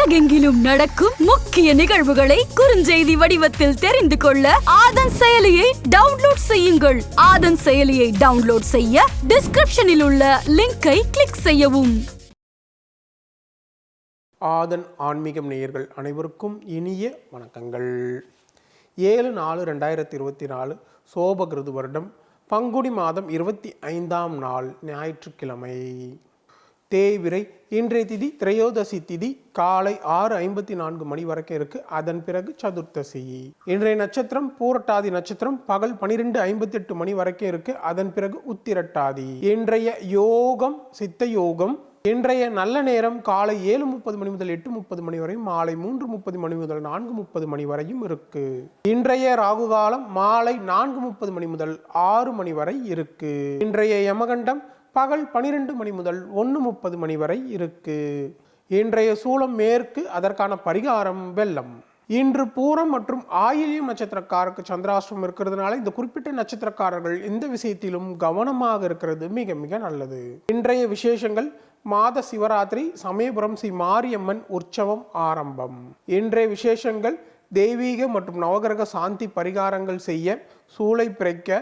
உலகெங்கிலும் நடக்கும் முக்கிய நிகழ்வுகளை குறுஞ்செய்தி வடிவத்தில் தெரிந்து கொள்ள ஆதன் செயலியை டவுன்லோட் செய்யுங்கள். ஆதன் செயலியை டவுன்லோட் செய்ய டிஸ்கிரிப்ஷனில் உள்ள லிங்கை கிளிக் செய்யவும். ஆதன் ஆன்மீகம் நேயர்கள் அனைவருக்கும் இனிய வணக்கங்கள். ஏழு நாலு ரெண்டாயிரத்தி இருபத்தி நாலு சோபகிருது வருடம் பங்குனி மாதம் இருபத்தி ஐந்தாம் நாள் ஞாயிற்றுக்கிழமை. தேய்விரை. இன்றைய திதி திரையோதசி திதி காலை ஆறு ஐம்பத்தி நான்கு மணி வரைக்கும் இருக்கு. அதன் பிறகு சதுர்த்தசி. இன்றைய நட்சத்திரம் பூரட்டாதி நட்சத்திரம் பகல் பனிரெண்டு ஐம்பத்தி எட்டு மணி வரைக்கும் இருக்கு. அதன் பிறகு உத்திரட்டாதி. இன்றைய யோகம் சித்த யோகம். இன்றைய நல்ல நேரம் காலை ஏழு முப்பது மணி முதல் எட்டு முப்பது மணி வரையும் மாலை மூன்று முப்பது மணி முதல் நான்கு முப்பது மணி வரையும் இருக்கு. இன்றைய ராகு காலம் மாலை நான்கு முப்பது மணி முதல் ஆறு மணி வரை இருக்கு. இன்றைய யமகண்டம் பகல் பனிரெண்டு மணி முதல் ஒன்று முப்பது மணி வரை இருக்கு. இன்றைய சூலம் மேற்கு அதற்கான பரிகாரம் வெள்ளம். இன்று பூரம் மற்றும் ஆயிலியம் நட்சத்திரக்காரருக்கு சந்திராஷ்டிரம் இருக்கிறதுனால இந்த குறிப்பிட்ட நட்சத்திரக்காரர்கள் எந்த விஷயத்திலும் கவனமாக இருக்கிறது மிக மிக நல்லது. இன்றைய விசேஷங்கள் மாத சிவராத்திரி சமயபுரம் ஸ்ரீ மாரியம்மன் உற்சவம் ஆரம்பம். இன்றைய விசேஷங்கள் தெய்வீக மற்றும் நவகிரக சாந்தி பரிகாரங்கள் செய்ய சூளை பிறைக்க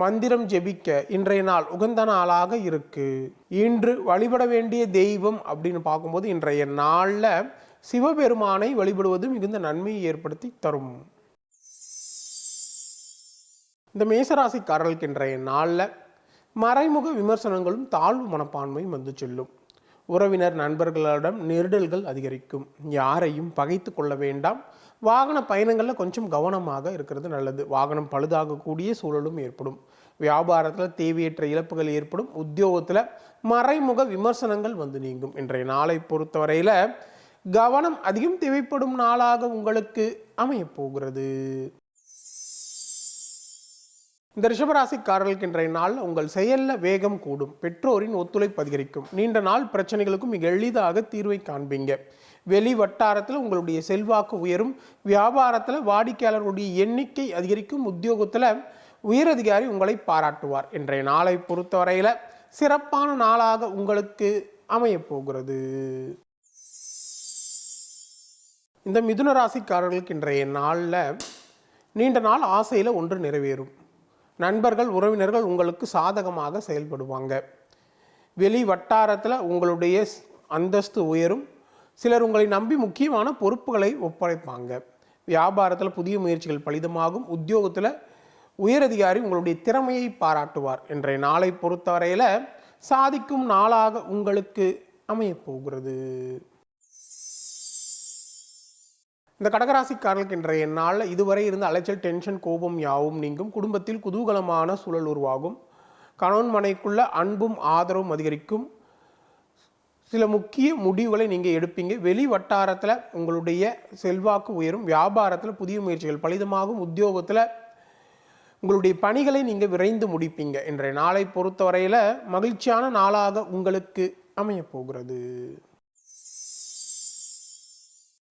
மந்திரம் ஜெபிக்க இன்றைய நாள் உகந்த நாளாக இருக்கு. இன்று வழிபட வேண்டிய தெய்வம் அப்படின்னு பார்க்கும்போது இன்றைய நாளில் சிவபெருமானை வழிபடுவது மிகுந்த நன்மையை ஏற்படுத்தி தரும். இந்த மேசராசிக்காரர்களுக்கு இன்றைய நாளில் மறைமுக விமர்சனங்களும் தாழ்வு மனப்பான்மையும் வந்து செல்லும். உறவினர் நண்பர்களிடம் நெருடல்கள் அதிகரிக்கும். யாரையும் பகைத்து கொள்ள வேண்டாம். வாகன பயணங்களில் கொஞ்சம் கவனமாக இருக்கிறது நல்லது. வாகனம் பழுதாகக்கூடிய சூழலும் ஏற்படும். வியாபாரத்தில் தேவையற்ற இழப்புகள் ஏற்படும். உத்தியோகத்தில் மறைமுக விமர்சனங்கள் வந்து நீங்கும். இன்றைய நாளை பொறுத்தவரையில் கவனம் அதிகம் தேவைப்படும் நாளாக உங்களுக்கு அமையப் போகிறது. இந்த ரிஷபராசிக்காரர்களுக்கு இன்றைய நாள் உங்கள் செயலில் வேகம் கூடும். பெற்றோரின் ஒத்துழைப்பு அதிகரிக்கும். நீண்ட நாள் பிரச்சனைகளுக்கும் மிக எளிதாக தீர்வை காண்பீங்க. வெளி வட்டாரத்தில் உங்களுடைய செல்வாக்கு உயரும். வியாபாரத்தில் வாடிக்கையாளர்களுடைய எண்ணிக்கை அதிகரிக்கும். உத்தியோகத்தில் உயரதிகாரி உங்களை பாராட்டுவார். இன்றைய நாளை பொறுத்தவரையில் சிறப்பான நாளாக உங்களுக்கு அமையப் போகிறது. இந்த மிதுன ராசிக்காரர்களுக்கு இன்றைய நாளில் நீண்ட நாள் ஆசையில் ஒன்று நிறைவேறும். நண்பர்கள் உறவினர்கள் உங்களுக்கு சாதகமாக செயல்படுவாங்க. வெளி வட்டாரத்தில் உங்களுடைய அந்தஸ்து உயரும். சிலர் உங்களை நம்பி முக்கியமான பொறுப்புகளை ஒப்படைப்பாங்க. வியாபாரத்தில் புதிய முயற்சிகள் பலிதமாகும். உத்தியோகத்தில் உயரதிகாரி உங்களுடைய திறமையை பாராட்டுவார். இன்றைய நாளை பொறுத்தவரையில் சாதிக்கும் நாளாக உங்களுக்கு அமையப் போகிறது இந்த கடகராசிக்காரர்களுக்கு இன்றைய நாளில் இதுவரை இருந்த அலைச்சல் டென்ஷன் கோபம் யாவும் நீங்கும். குடும்பத்தில் குதூகலமான சூழல் உருவாகும். கணவன் மனைக்குள்ள அன்பும் ஆதரவும் அதிகரிக்கும். சில முக்கிய முடிவுகளை நீங்கள் எடுப்பீங்க. வெளி வட்டாரத்தில் உங்களுடைய செல்வாக்கு உயரும். வியாபாரத்தில் புதிய முயற்சிகள் பலிதமாகும். உத்தியோகத்தில் உங்களுடைய பணிகளை நீங்கள் விரைந்து முடிப்பீங்க. இன்றைய நாளை பொறுத்தவரையில் மகிழ்ச்சியான நாளாக உங்களுக்கு அமையப் போகிறது.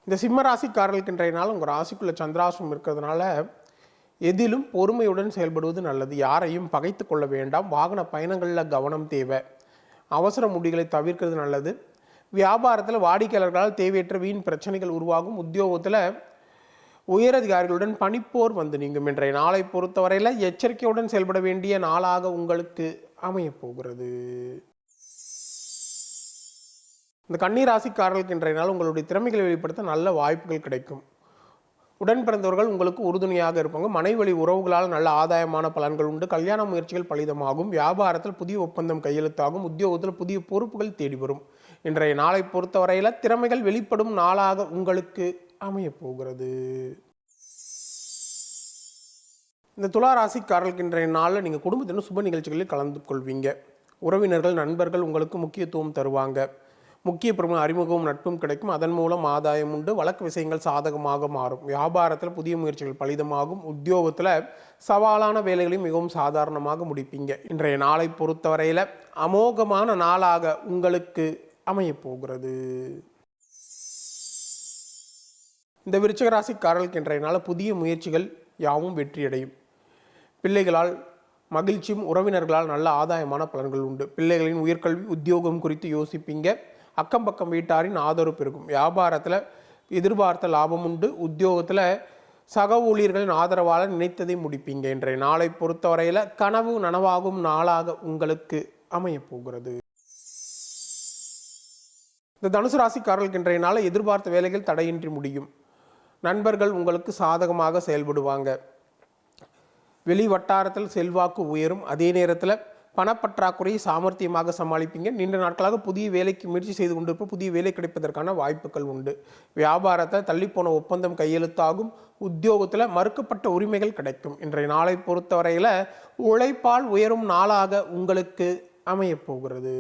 இந்த சிம்ம ராசிக்காரர்களுக்கு இன்றைய நாள் உங்கள் ராசிக்குள்ள சந்திராசம் இருக்கிறதுனால எதிலும் பொறுமையுடன் செயல்படுவது நல்லது. யாரையும் பகைத்து கொள்ள வேண்டாம். வாகன பயணங்களில் கவனம் தேவை. அவசர முடிகளை தவிர்க்கிறது நல்லது. வியாபாரத்தில் வாடிக்கையாளர்களால் தேவையற்ற வீண் பிரச்சனைகள் உருவாகும். உத்தியோகத்தில் உயரதிகாரிகளுடன் பணிப்போர் வந்து நீங்கும். இன்றைய நாளை பொறுத்தவரையில் எச்சரிக்கையுடன் செயல்பட வேண்டிய நாளாக உங்களுக்கு அமையப் போகிறது. இந்த கன்னி ராசிக்காரர்களுக்கு இன்றைய நாள் உங்களுடைய திறமைகளை வெளிப்படுத்த நல்ல வாய்ப்புகள் கிடைக்கும். உடன் பிறந்தவர்கள் உங்களுக்கு உறுதுணையாக இருப்பாங்க. மனைவழி உறவுகளால் நல்ல ஆதாயமான பலன்கள் உண்டு. கல்யாண முயற்சிகள் பலிதமாகும். வியாபாரத்தில் புதிய ஒப்பந்தம் கையெழுத்தாகும். உத்தியோகத்தில் புதிய பொறுப்புகள் தேடி வரும் இன்றைய நாளை பொறுத்தவரையில் திறமைகள் வெளிப்படும் நாளாக உங்களுக்கு அமையப்போகிறது இந்த துலா ராசிக்காரர்களுக்கு இன்றைய நாளில் நீங்கள் குடும்பத்தினர் சுப நிகழ்ச்சிகளில் கலந்து கொள்வீங்க. உறவினர்கள் நண்பர்கள் உங்களுக்கு முக்கியத்துவம் தருவாங்க. முக்கிய பிரமுக அறிமுகமும் நட்பும் கிடைக்கும். அதன் மூலம் ஆதாயம் உண்டு. வழக்கு விஷயங்கள் சாதகமாக மாறும். வியாபாரத்தில் புதிய முயற்சிகள் பலிதமாகும். உத்தியோகத்தில் சவாலான வேலைகளையும் மிகவும் சாதாரணமாக முடிப்பீங்க. இன்றைய நாளை பொறுத்தவரையில் அமோகமான நாளாக உங்களுக்கு அமையப்போகிறது. இந்த விருச்சகராசிக்காரர்களுக்கு இன்றைய நாள் புதிய முயற்சிகள் யாவும் வெற்றியடையும். பிள்ளைகளால் மகிழ்ச்சியும் உறவினர்களால் நல்ல ஆதாயமான பலன்கள் உண்டு. பிள்ளைகளின் உயர்கல்வி உத்தியோகம் குறித்து யோசிப்பீங்க. அக்கம் பக்கம் வீட்டாரின் ஆதரவு பெருகும். வியாபாரத்தில் எதிர்பார்த்த லாபம் உண்டு. உத்தியோகத்தில் சக ஊழியர்களின் ஆதரவால் நினைத்ததை முடிப்பீங்க இன்றைய நாளை பொறுத்தவரையில் கனவு நனவாகும் நாளாக உங்களுக்கு அமையப்போகிறது இந்த தனுசு ராசிக்காரர்களுக்கு இன்றைய நாளை எதிர்பார்த்த வேலைகள் தடையின்றி முடியும். நண்பர்கள் உங்களுக்கு சாதகமாக செயல்படுவாங்க. வெளி வட்டாரத்தில் செல்வாக்கு உயரும். அதே நேரத்தில் பணப்பற்றாக்குறையை சாமர்த்தியமாக சமாளிப்பீங்க. நீண்ட நாட்களாக புதிய வேலைக்கு முயற்சி செய்து கொண்டிருப்ப புதிய வேலை கிடைப்பதற்கான வாய்ப்புகள் உண்டு. வியாபாரத்தை தள்ளிப்போன ஒப்பந்தம் கையெழுத்தாகும். உத்தியோகத்தில் மறுக்கப்பட்ட உரிமைகள் கிடைக்கும். இன்றைய நாளை பொறுத்தவரையில் உழைப்பால் உயரும் நாளாக உங்களுக்கு அமையப் போகிறது.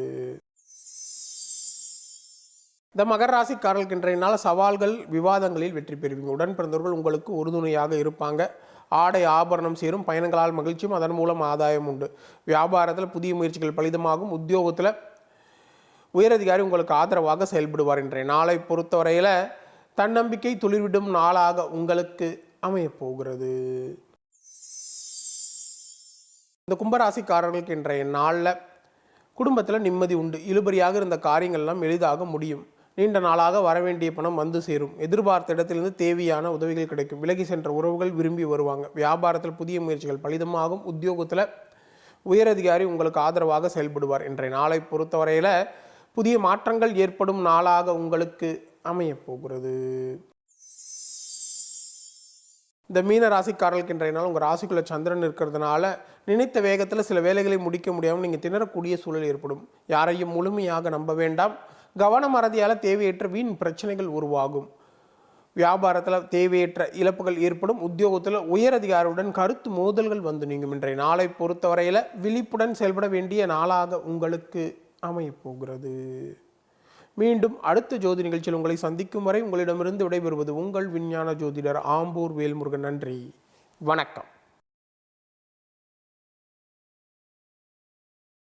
இந்த மகர ராசிக்காரர்களுக்கு இன்றைய நாள் சவால்கள் விவாதங்களில் வெற்றி பெறுவீங்க. உடன் பிறந்தவர்கள் உங்களுக்கு உறுதுணையாக இருப்பாங்க. ஆடை ஆபரணம் சேரும் பயணங்களால் மகிழ்ச்சியும் அதன் மூலம் ஆதாயம் உண்டு. வியாபாரத்தில் புதிய முயற்சிகள் பலிதமாகும். உத்தியோகத்தில் உயரதிகாரி உங்களுக்கு ஆதரவாக செயல்படுவார் இன்றைய நாளை பொறுத்தவரையில் தன்னம்பிக்கை துளிர்விடும் நாளாக உங்களுக்கு அமையப் போகிறது. இந்த கும்பராசிக்காரர்களுக்கு இன்றைய நாளில் குடும்பத்தில் நிம்மதி உண்டு. இழுபறியாக இருந்த காரியங்கள்லாம் எளிதாக முடியும். நீண்ட நாளாக வரவேண்டிய பணம் வந்து சேரும். எதிர்பார்த்த இடத்திலிருந்து தேவையான உதவிகள் கிடைக்கும். விலகி சென்ற உறவுகள் விரும்பி வருவாங்க. வியாபாரத்தில் புதிய முயற்சிகள் பலிதமாகும். உத்தியோகத்தில் உயரதிகாரி உங்களுக்கு ஆதரவாக செயல்படுவார் இன்றைய நாளை பொறுத்தவரையில் புதிய மாற்றங்கள் ஏற்படும் நாளாக உங்களுக்கு அமையப் போகிறது. இந்த மீன ராசிக்காரர்களுக்கு இன்றைய நாள் உங்கள் ராசிக்குள்ள சந்திரன் இருக்கிறதுனால நினைத்த வேகத்தில் சில வேலைகளை முடிக்க முடியாமல் நீங்கள் திணறக்கூடிய சூழல் ஏற்படும். யாரையும் முழுமையாக நம்ப வேண்டாம். கவனமறதியால் தேவையற்ற வீண் பிரச்சனைகள் உருவாகும். வியாபாரத்தில் தேவையற்ற இழப்புகள் ஏற்படும். உத்தியோகத்தில் உயரதிகாரியுடன் கருத்து மோதல்கள் வந்து நீங்கும். இன்றைய நாளை பொறுத்தவரையில் விழிப்புடன் செயல்பட வேண்டிய நாளாக உங்களுக்கு அமையப்போகிறது மீண்டும் அடுத்த ஜோதி நிகழ்ச்சியில் உங்களை சந்திக்கும் வரை உங்களிடமிருந்து விடைபெறுவது உங்கள் விஞ்ஞான ஜோதிடர் ஆம்பூர் வேல்முருகன். நன்றி. வணக்கம்.